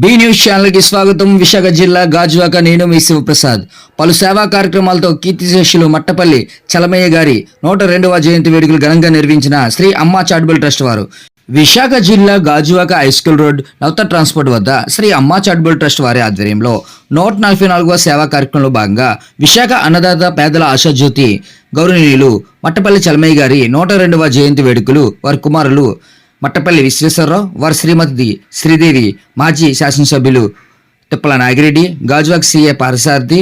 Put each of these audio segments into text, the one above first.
B news ఛానల్కి స్వాగతం. విశాఖ జిల్లా గాజువాక నేను మీ శివప్రసాద్. పలు సేవా కార్యక్రమాలతో కీర్తిశేషులు మట్టపల్లి చలమయ్య గారి నూట రెండవ జయంతి వేడుకలు ఘనంగా నిర్వహించిన శ్రీ అమ్మా చారిటబుల్ ట్రస్ట్ వారు. విశాఖ జిల్లా Gajuwaka high school road Navata transport వద్ద శ్రీ అమ్మా చారిటబుల్ ట్రస్ట్ వారి ఆధ్వర్యంలో నూట నలభై నాలుగవ సేవా కార్యక్రమంలో భాగంగా విశాఖ అన్నదాత పేదల ఆశాజ్యోతి గౌరవనీయులు మట్టపల్లి చలమయ్య గారి నూట రెండవ జయంతి వేడుకలు వారి కుమారులు మట్టపల్లి విశ్వేశ్వరరావు వారి శ్రీమతి శ్రీదేవి మాజీ శాసనసభ్యులు Tippala Nagireddy Gajuwaka CA Parasarathi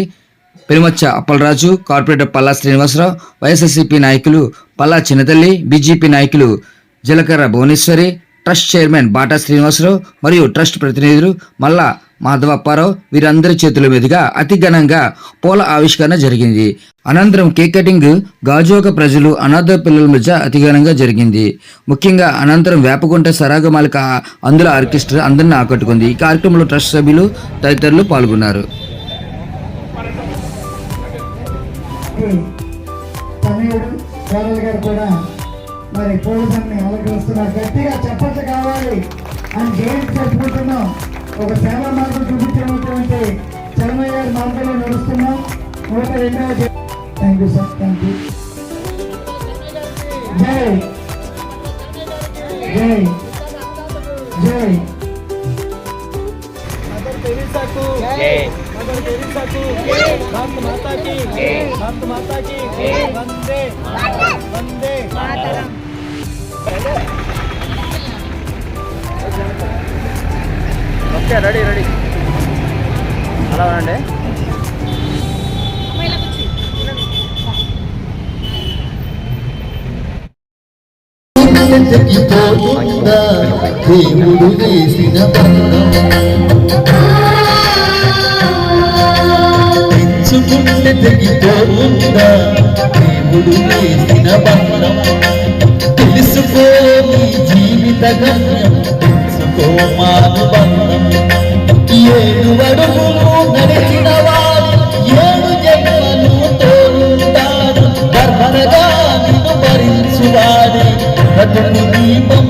Perumachha Appalaraju corporator Palla Srinivasarao YSRCP నాయకులు పల్లా చిన్నతల్లి బీజేపీ నాయకులు Jeelakarra Bhuvaneswari trust chairman Bata Srinivasarao మరియు ట్రస్ట్ ప్రతినిధులు మల్లా మాధవప్పారావు వీరందరి చేతుల మీదుగా అతి ఘనంగా పూల ఆవిష్కరణ జరిగింది. అనంతరం కేక్ కటింగ్ గాజువాక ప్రజలు అనాథ పిల్లల మధ్య అతి ఘనంగా జరిగింది. ముఖ్యంగా అనంతరం వేపకుంట సరాగమాలిక అందుల ఆర్కెస్ట్రా అందరిని ఆకట్టుకుంది. ఈ కార్యక్రమంలో ట్రస్ట్ సభ్యులు తదితరులు పాల్గొన్నారు. మరి గట్టిగా చెప్పట్లు కావాలి అని జయంతి చెప్పుకుంటున్నాం ఒక సేవా మార్గం చూపించినటువంటి చలమయ్య గారి మార్గంలో నడుస్తున్నాం నూట రెండవ thank you sir thank you జై జై జై मदर तेरेसा को मदर तेरेसा को भारत माता की भारत माता की वंदे वंदे ఓకే రెడీ రెడీ. అలా ఉండండి. దేవుడు వేసిన పెంచుకుంటే తెగిపోతుందా దేవుడు వేసిన బంధం తెలుసుకో నీ జీవిత గమ్యం తెలుసుకో మాను బంధం. ఏడు అడుగులు నడిచిన వారు ఏడు జన్మలు తోడుంటారు గర్భనగా నిన్ను దీపం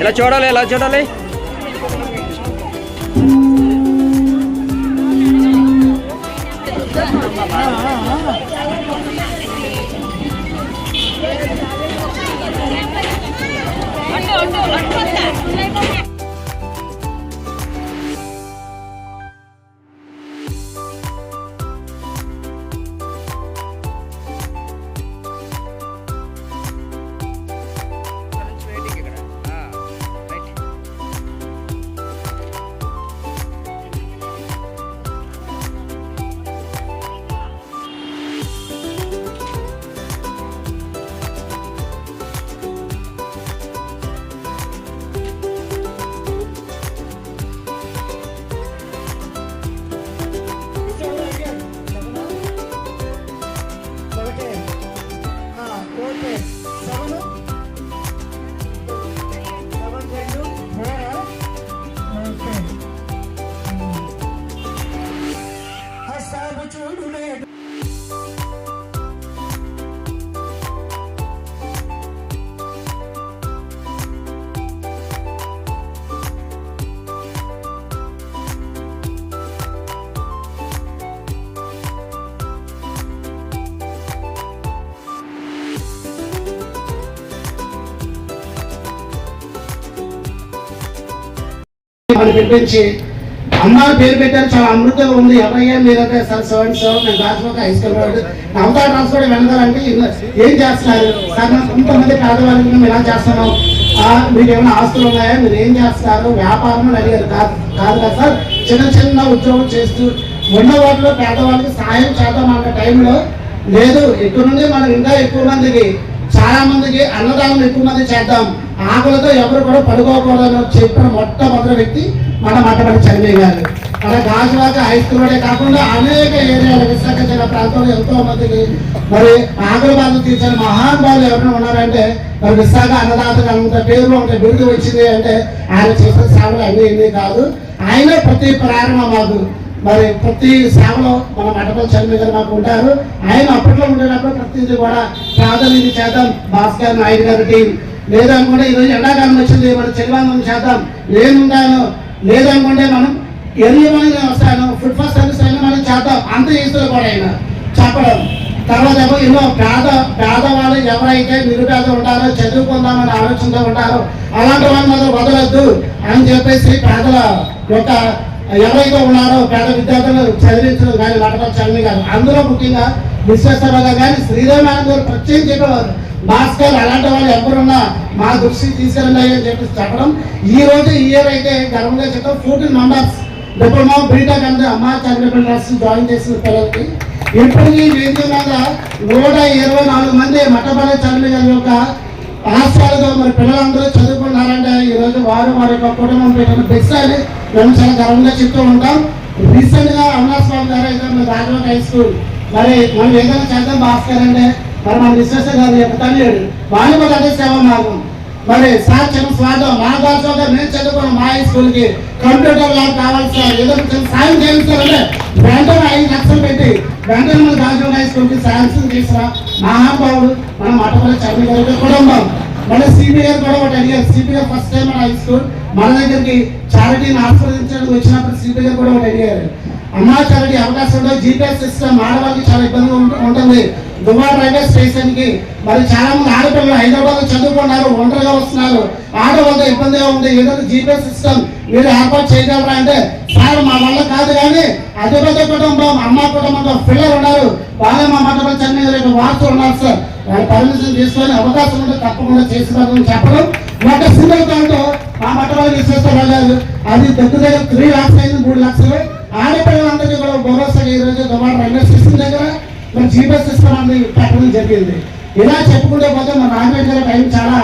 ఇలా చూడాలి ఇలా చూడాలి? అంటే వాళ్ళు పిలిపించి అమ్మ పేరు పెట్టారు చాలా అమృతంగా ఉంది ఎవరయ్యా మీరైతే సార్ సెవెన్ సెవెన్ నేను రాజమోక హై స్కూల్ వాడు నవతా ట్రాన్స్పోర్ట్ వెళ్తారంటే ఏం చేస్తున్నారు? సార్ నాకు కొంతమంది పేదవాళ్ళకి మేము ఇలా చేస్తున్నాం? మీకు ఏమైనా ఆస్తులు ఉన్నాయా? మీరు ఏం చేస్తారు వ్యాపారం అడిగారు. కాదు కాదు కదా సార్ చిన్న చిన్న ఉద్యోగం చేస్తూ ఉన్న వాటిలో పేదవాళ్ళకి సహాయం చేద్దాం అన్న టైంలో లేదు ఇక్కడ నుండి మనం ఇంకా ఎక్కువ మందికి చాలా మందికి అన్నదానం ఎక్కువ మంది చేద్దాం. ఆకులతో ఎవరు కూడా పడుకోకూడదని చెప్పిన మొట్టమొదటి వ్యక్తి మన మట్టపడి చంద్రయ్య గారు. మన గాజువాక హై స్కూల్లోనే కాకుండా అనేక ఏరియాల విశాఖ జిల్లా ప్రాంతంలో ఎంతో మందికి మరి ఆకుల బాధలు తీర్చిన మహానుభావులు ఎవరైనా ఉన్నారంటే మరి విశాఖ అన్నదాతలు అంత పేరు ఉంటే బిరుదు వచ్చింది అంటే ఆయన చేసిన సేవలు అన్ని ఇన్ని కాదు. ఆయన ప్రతి ప్రారంభ మాకు మరి ప్రతి సేవలో మన మఠపల్లి చంద్ర గారు మాకు ఉంటారు. ఆయన అప్పట్లో ఉండేటప్పుడు ప్రతిదీ కూడా ప్రాధాన్యత చేద్దాం. భాస్కర్ నాయుడు గారి టీం లేదనుకుంటే ఈరోజు ఎండాకాలం వచ్చింది మన చలివాంగం చేద్దాం. నేనున్నాను లేదనుకుంటే మనం ఎర్లీ వస్తాను ఫుడ్ ఫస్ట్ సర్వీస్ అయినా మనం చేద్దాం. అంత ఈజీలో కూడా ఆయన చెప్పడం. తర్వాత ఏమో ఎన్నో పేద పేదవాళ్ళు ఎవరైతే నిరుపేద ఉంటారో చదువుకుందామని ఆలోచనతో ఉంటారో అలాంటి వాళ్ళు మాత్రం వదలొద్దు అని చెప్పేసి పేదల యొక్క ఎవరైతే ఉన్నారో పేద విద్యార్థులు చదివించడం కానీ లటపల్ చదివి కాదు అందులో ముఖ్యంగా విశ్వేశ్వరరావు గారు కానీ శ్రీదేవి గారు ప్రత్యేకం చెప్పేవారు. భాస్కర్ అలాంటి వాళ్ళు ఎవరున్నా మా దృష్టికి తీసుకెళ్ళండి అని చెప్పి చెప్పడం. ఈ రోజు ఈ ఇయర్ అయితే గర్వంగా చెప్తాం ఫోర్టీన్ మెంబర్స్ డిప్లొమా బీటెక్ అంటే అమ్మా చారిటబుల్ జాయిన్ చేసిన పిల్లలకి. ఇప్పటికీ వేది మీద నూట ఇరవై నాలుగు మంది మఠపల్లి చదివి గారి యొక్క ఆశయాలతో మరి పిల్లలందరూ చదువుకున్నారంటే ఈ రోజు వారు వారి యొక్క కుటుంబం పెట్టిన బెస్ట్ అని మేము చాలా గర్వంగా చెప్తూ ఉంటాం. రీసెంట్గా అవినాష్ బాబు గారు అయితే మన రాజమండ్రి హై స్కూల్ మరి మనం ఏదైనా చేద్దాం భాస్కర్ అంటే మరి మన విశ్వేశ్వర గారు యొక్క తల్లిడు వాళ్ళు కూడా అదే సేవ మార్గం. మరి సాక్ష్యం చిన్న స్వాగతం నా భాషలో మేము చదువుకున్న మా హై స్కూల్కి కంప్యూటర్ ల్యాబ్ కావాలి సార్. ఏదో సాయం చేయండి సార్ అంటే వెంటనే ఐదు లక్షలు పెట్టి వెంటనే మన రాజమండ్రి హై స్కూల్కి సాయం తీసుకురా. చేసిన మహానుభావుడు మన మఠపల్లి చరణ్ గారి కుటుంబం. మళ్ళీ సిబి కూడా ఒకటి అడిగారు సిబి ఫస్ట్ టైం మన హై స్కూల్ మన దగ్గరికి చారిటీని ఆస్వాదించడానికి వచ్చినప్పుడు సిబి కూడా ఒకటి అడిగారు అమ్మా చారిటీ అవకాశంలో జీపీఎస్ సిస్టమ్ ఆడవాళ్ళకి చాలా ఇబ్బందిగా ఉంటుంది. దుబాయ్ రైల్వే స్టేషన్కి మరి చాలా మంది ఆడపిల్లలు హైదరాబాద్ చదువుకున్నారు ఒంటరిగా వస్తున్నారు. ఆడవాళ్ళతో ఇబ్బందిగా ఉంది. ఏదో జీపీఎస్ సిస్టమ్ మీరు ఏర్పాటు చేయగలరా అంటే సార్ మా వల్ల కాదు కానీ అదే పెద్ద కుటుంబం అమ్మ కుటుంబంతో పిల్లలు ఉన్నారు. వాళ్ళే మా మండపం చెన్నై రేపు వార్తలు ఉన్నారు సార్. పర్మిషన్ తీసుకొని అవకాశం ఉంటే తప్పకుండా చేసినారని చెప్పడం. ఒక సింగిల్ దాంట్లో మా మండపం విశ్వేశ్వరరావు గారు అది దగ్గర దగ్గర త్రీ లాక్స్ అయింది మూడు లక్షలు. ఆడపిల్లలందరికీ కూడా భరోసా ఈ రోజు రైల్వే స్టేషన్ దగ్గర మరి జీపీఎస్ సిస్టమ్ అనేది పెట్టడం జరిగింది. ఇలా చెప్పుకుంటే పోతే మన రాజమండ్రి గారి టైం చాలా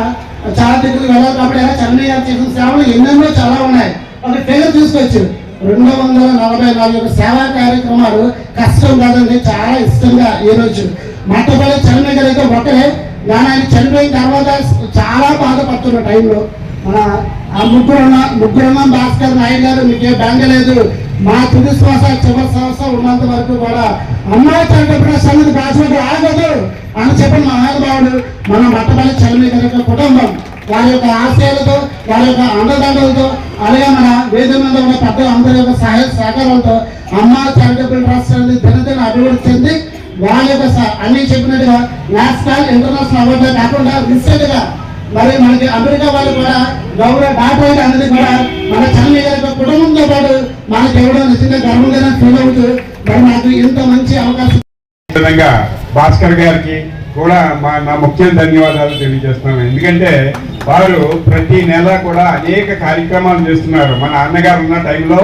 చాలా దగ్గర వెళ్ళాలి కాబట్టి ఇలా చెన్నై గారు చేసిన సేవలు ఎన్నెన్నో చాలా ఉన్నాయి. ఒక పేరు తీసుకొచ్చు రెండు వందల నలభై నాలుగు సేవా కార్యక్రమాలు కష్టం కాదండి చాలా ఇష్టంగా ఈరోజు మట్టపల్లి చెన్నై గారు అయితే ఒకటే కానీ ఆయన చనిపోయిన తర్వాత చాలా బాధపడుతున్న టైంలో. ఆ ముగ్గురున్న ముగ్గురున్న భాస్కర్ నాయుడు గారు మీకే బెంగ లేదు. మా తుది శ్వాస చివరి శ్వాస ఉన్నంత వరకు కూడా అమ్మాయి చంద్రప్రభ సన్నిధి భాషకు ఆగదు అని చెప్పిన మహానుభావుడు మన మట్టపల్లి చల్లని గారి యొక్క కుటుంబం. వారి యొక్క ఆశయాలతో వారి యొక్క అండదండలతో అలాగే మన వేదిక మీద ఉన్న పెద్దలు అందరి యొక్క సహాయ సహకారాలతో అమ్మ చారిటబుల్ ట్రస్ట్ అనేది దినదిన అభివృద్ధి చెంది వాళ్ళ యొక్క అన్ని చెప్పినట్టుగా నేషనల్ ఇంటర్నేషనల్ అవార్డు కాకుండా రీసెంట్గా మరి మనకి అమెరికా వాళ్ళు కూడా గౌరవ డాక్టర్ అనేది కూడా మన చంద్రయ్య గారి కుటుంబంతో పాటు మనకి ఇవ్వడం నిజంగా గర్వంగా ఫీల్ అవుతూ మరి నాకు ఇంత మంచి అవకాశం విధంగా భాస్కర్ గారికి కూడా మా నా ముఖ్య ధన్యవాదాలు తెలియజేస్తున్నాను. ఎందుకంటే వారు ప్రతి నెల కూడా అనేక కార్యక్రమాలు చేస్తున్నారు. మా నాన్నగారు ఉన్న టైంలో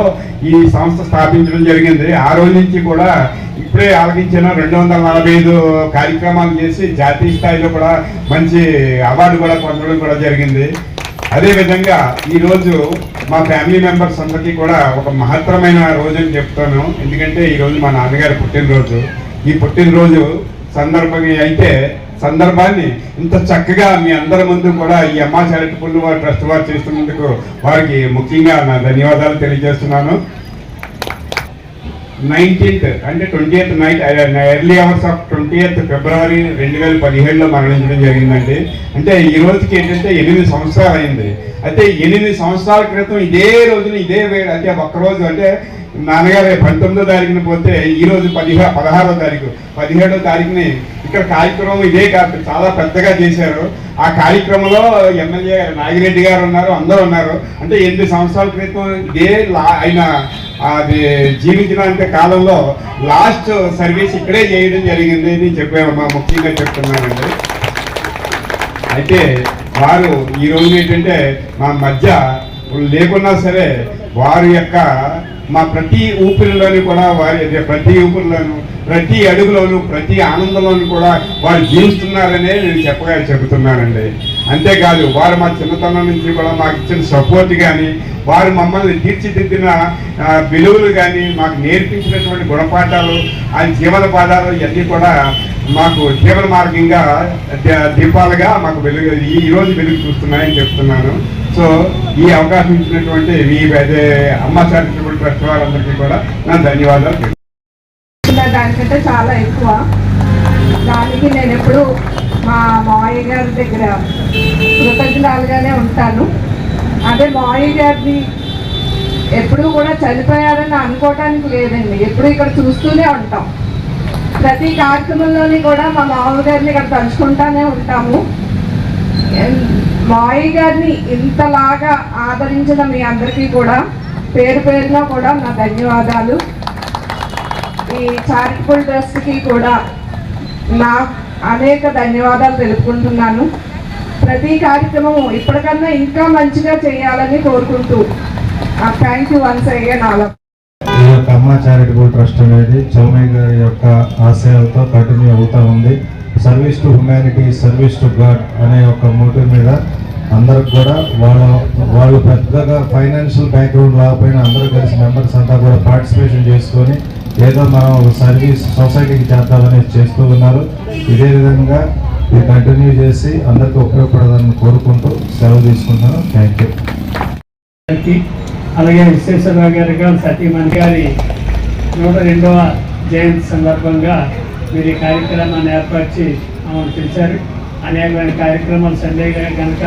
ఈ సంస్థ స్థాపించడం జరిగింది. ఆ రోజు నుంచి కూడా ఇప్పుడే ఆలకించిన రెండు వందల నలభై ఐదు కార్యక్రమాలు చేసి జాతీయ స్థాయిలో కూడా మంచి అవార్డు కూడా పొందడం కూడా జరిగింది. అదే విధంగా ఈ రోజు మా ఫ్యామిలీ మెంబర్స్ అందరికీ కూడా ఒక మహత్తరమైన రోజు అని చెప్తాను. ఎందుకంటే ఈరోజు మా నాన్నగారి పుట్టినరోజు. ఈ పుట్టినరోజు సందర్భంగా అయితే సందర్భాన్ని ఇంత చక్కగా మీ అందరి ముందు కూడా ఈ అమ్మా చారిటబుల్ వారి ట్రస్ట్ వారు చేస్తున్నందుకు వారికి ముఖ్యంగా నా ధన్యవాదాలు తెలియజేస్తున్నాను. నైన్టీన్త్ అంటే twenty night early hours of twenty eighth February రెండు వేల పదిహేడులో మరణించడం జరిగిందండి. అంటే ఈ రోజుకి ఏంటంటే ఎనిమిది సంవత్సరాలు అయింది. అయితే ఎనిమిది సంవత్సరాల క్రితం ఇదే రోజున ఇదే వేడు అంటే ఒక్కరోజు అంటే నాన్నగారు పంతొమ్మిదో తారీఖున పోతే ఈ రోజు పదిహే పదహారో తారీఖు పదిహేడో తారీఖుని ఇక్కడ కార్యక్రమం ఇదే కాదు చాలా పెద్దగా చేశారు. ఆ కార్యక్రమంలో ఎమ్మెల్యే నాగిరెడ్డి గారు ఉన్నారు అందరూ ఉన్నారు. అంటే ఎనిమిది సంవత్సరాల క్రితం ఇదే లా ఆయన అది జీవించినంత కాలంలో లాస్ట్ సర్వీస్ ఇక్కడే చేయడం జరిగింది అని చెప్పాను మా ముఖ్యంగా చెప్తున్నానండి. అయితే వారు ఈ రోజు ఏంటంటే మా మధ్య లేకున్నా సరే వారి యొక్క మా ప్రతి ఊపిరిలోని కూడా వారి యొక్క ప్రతి ఊపిరిలోను ప్రతి అడుగులోను ప్రతి ఆనందంలోను కూడా వారు జీవిస్తున్నారనే నేను చెప్పగా చెబుతున్నానండి. అంతేకాదు వారు మా చిన్నతనం నుంచి కూడా మాకు ఇచ్చిన సపోర్ట్ కానీ వారు మమ్మల్ని తీర్చిదిద్దిన విలువలు కానీ మాకు నేర్పించినటువంటి గుణపాఠాలు ఆ జీవన పాఠాలు ఇవన్నీ కూడా మాకు జీవన మార్గంగా దీపాలుగా మాకు వెలుగు ఈ రోజు వెలుగు చూస్తున్నాయని చెప్తున్నాను. సో ఈ అవకాశం ఇచ్చినటువంటి మీ అదే అమ్మ చారిటబుల్ ట్రస్ట్ వారందరికీ కూడా నా ధన్యవాదాలు. దానికంటే చాలా ఎక్కువ. దానికి నేను ఎప్పుడు మా మావయ్య గారి దగ్గర కృతజ్ఞాలుగానే ఉంటాను. అదే మావయ్య గారిని ఎప్పుడూ కూడా చనిపోయారని అనుకోవటానికి లేదండి. ఎప్పుడు ఇక్కడ చూస్తూనే ఉంటాం. ప్రతి కార్యక్రమంలోని కూడా మా మామగారిని గారిని ఇక్కడ తలుచుకుంటానే ఉంటాము. మావయ్య గారిని ఇంతలాగా ఆదరించిన మీ అందరికీ కూడా పేరు పేరున కూడా నా ధన్యవాదాలు. ఈ చారిటబుల్ ట్రస్ట్కి కూడా నా అనేక ధన్యవాదాలు తెలుపుకుంటున్నాను. ప్రతి కార్యక్రమం ఇప్పటికన్నా ఇంకా మంచిగా చేయాలని కోరుకుంటూ thank you once again all ఈ యొక్క అమ్మ చారిటబుల్ ట్రస్ట్ అనేది చౌమయ్య గారి యొక్క ఆశయాలతో కంటిన్యూ అవుతూ ఉంది. Service to humanity service to God అనే ఒక మోటివ్ మీద అందరికి కూడా వాళ్ళ వాళ్ళు పెద్దగా ఫైనాన్షియల్ బ్యాక్గ్రౌండ్ లేకపోయినా అందరూ కలిసి మెంబర్స్ అంతా కూడా పార్టిసిపేషన్ చేసుకొని ఏదో మనం ఒక సర్వీస్ సొసైటీకి చేద్దామని చేస్తూ ఉన్నారు. ఇదే విధంగా ఇది కంటిన్యూ చేసి అందరికీ ఉపయోగపడదని కోరుకుంటూ సెలవు తీసుకుంటాను థ్యాంక్ యూ. అలాగే విశ్వేశ్వరరావు గారి గారు సతీమణి గారి నూట రెండవ జయంతి సందర్భంగా మీరు ఈ కార్యక్రమాన్ని ఏర్పరిచి ఆమెను పిలిచారు. అనేకమైన కార్యక్రమాలు సండే కనుక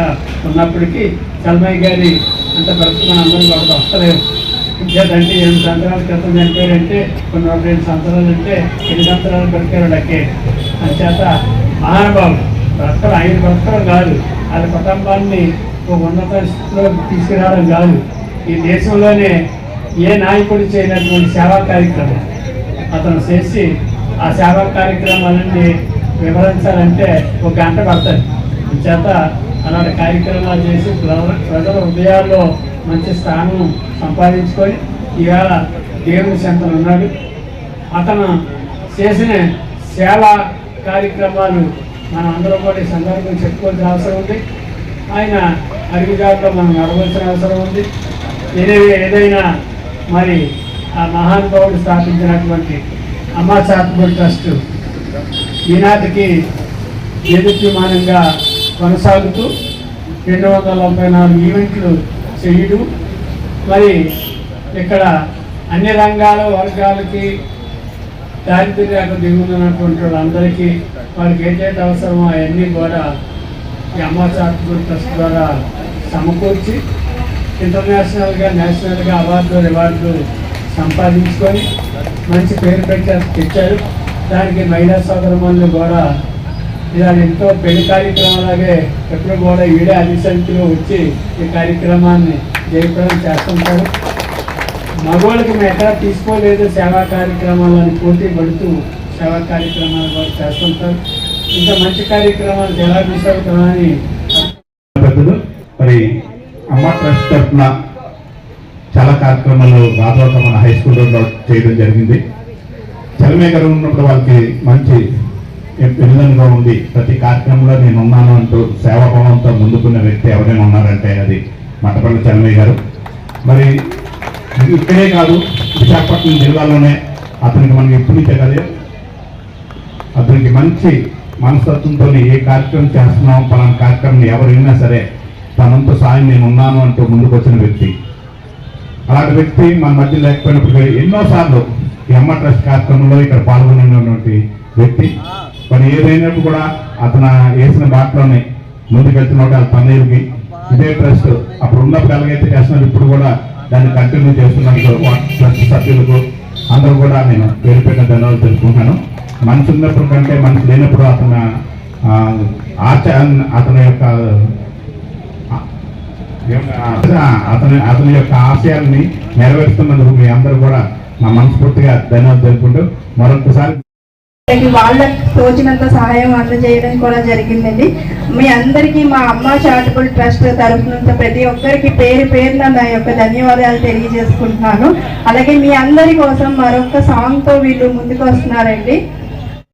ఉన్నప్పటికీ చల్మయ్య గారి అంత బ్రతుకు అందరికీ అందరం కూడా వస్తలేము ఇంకేదంటే ఎనిమిది సంవత్సరాల క్రితం చనిపోయారంటే కొన్ని నూట రెండు సంవత్సరాలు అంటే ఎన్ని సంవత్సరాలు బతికారు డక్కే అంచేత మహానుభావులు బ్రతకడం ఆయన బ్రతకడం కాదు. వాళ్ళ కుటుంబాన్ని ఒక ఉన్నత స్థితిలో తీసుకురావడం కాదు. ఈ దేశంలోనే ఏ నాయకుడు చేయనటువంటి సేవా కార్యక్రమం? అతను చేసి ఆ సేవా కార్యక్రమాలన్నీ వివరించాలంటే ఒక గంట పడుతుంది. చేత అలాంటి కార్యక్రమాలు చేసి ప్రజల ప్రజల హృదయాల్లో మంచి స్థానం సంపాదించుకొని ఈవేళ దేవుని చెంతలు ఉన్నాడు. అతను చేసిన సేవా కార్యక్రమాలు మనం అందరం కూడా ఈ సందర్భంగా చెప్పుకోవాల్సిన అవసరం ఉంది. ఆయన అడుగుజాట్లో మనం నడవలసిన అవసరం ఉంది. ఏదైనా ఏదైనా మరి ఆ మహానుభావుడు స్థాపించినటువంటి అమ్మా చారిటబుల్ ట్రస్ట్ ఈనాటికి ఎదుర్మానంగా కొనసాగుతూ రెండు వందల ముప్పై నాలుగు ఈవెంట్లు చేయడం. మరి ఇక్కడ అన్ని రంగాల వర్గాలకి దారిద్ర్యాలకు దిగుతున్నటువంటి వాళ్ళందరికీ వాళ్ళకి ఏదైతే అవసరమో అవన్నీ కూడా ఈ అమ్మ ట్రస్ట్ ద్వారా సమకూర్చి ఇంటర్నేషనల్గా నేషనల్గా అవార్డు రివార్డులు సంపాదించుకొని మంచి పేరు పెట్టారు తెచ్చారు. దానికి మహిళా సోదరమణులు కూడా ఇలా ఎంతో పెళ్ళి కార్యక్రమాలాగే ఎప్పుడు కూడా ఈడే అన్ని వచ్చి ఈ కార్యక్రమాన్ని జయప్రదం చేస్తుంటారు. మగవాళ్ళకి మేము ఎక్కడ తీసుకోలేదు సేవా కార్యక్రమాలను పోటీ పడుతూ సేవా కార్యక్రమాలు కూడా చేస్తుంటారు. ఇంత మంచి కార్యక్రమాలు ఎలా తీసుకెళ్తామని పెద్దలు మరి అమ్మ ట్రస్ట్ తరఫున చాలా కార్యక్రమాలు రాధవత మన హై స్కూల్లో చేయడం జరిగింది. చలమే గారు ఉన్నప్పుడు వాళ్ళకి మంచి విధంగా ఉంది ప్రతి కార్యక్రమంలో నేను ఉన్నాను అంటూ సేవాభావంతో ముందుకున్న వ్యక్తి ఎవరైనా ఉన్నారంటే అది మట్టపల్లి చెన్నయ్య గారు. మరి ఇక్కడే కాదు విశాఖపట్నం జిల్లాలోనే అతనికి మనకి ఎప్పుడు నుంచే అతనికి మంచి మనస్తత్వంతో ఏ కార్యక్రమం చేస్తున్నాం పలానా కార్యక్రమం ఎవరు సరే తనంత సాయం నేను ఉన్నాను అంటూ ముందుకు వచ్చిన వ్యక్తి. అలాంటి వ్యక్తి మన మధ్య లేకపోయినప్పుడు ఎన్నోసార్లు ఈ అమ్మ ట్రస్ట్ కార్యక్రమంలో ఇక్కడ పాల్గొన్నటువంటి వ్యక్తి. మరి ఏదైనప్పుడు కూడా అతను వేసిన బాటలోనే ముందుకెళ్తున్నాడు వాళ్ళ పన్నీరుకి ఇదే ట్రస్ట్. అప్పుడు ఉన్నప్పుడు ఎలాగైతే చేస్తున్నారు ఇప్పుడు కూడా దాన్ని కంటిన్యూ చేస్తున్నందుకు ట్రస్ట్ సభ్యులకు అందరూ కూడా నేను పేరు పెట్టిన ధన్యవాదాలు తెలుసుకుంటాను మనసు ఉన్నప్పుడు కంటే మనసు లేనప్పుడు అతను ఆ, ఆచ అతని యొక్క అతని అతని యొక్క ఆశయాల్ని నెరవేరుస్తున్నందుకు మీ అందరూ కూడా నా మనస్ఫూర్తిగా ధన్యవాదాలు తెలుపుకుంటూ మరొకసారి వాళ్ళకి వాళ్ళకి తోచినంత సహాయం అందజేయడం కూడా జరిగిందండి. మీ అందరికీ మా అమ్మ చారిటబుల్ ట్రస్ట్ తరఫున ప్రతి ఒక్కరికి పేరు పేరున నా యొక్క ధన్యవాదాలు తెలియజేసుకుంటున్నాను. అలాగే మీ అందరి కోసం మరొక సాంగ్తో వీళ్ళు ముందుకు వస్తున్నారండి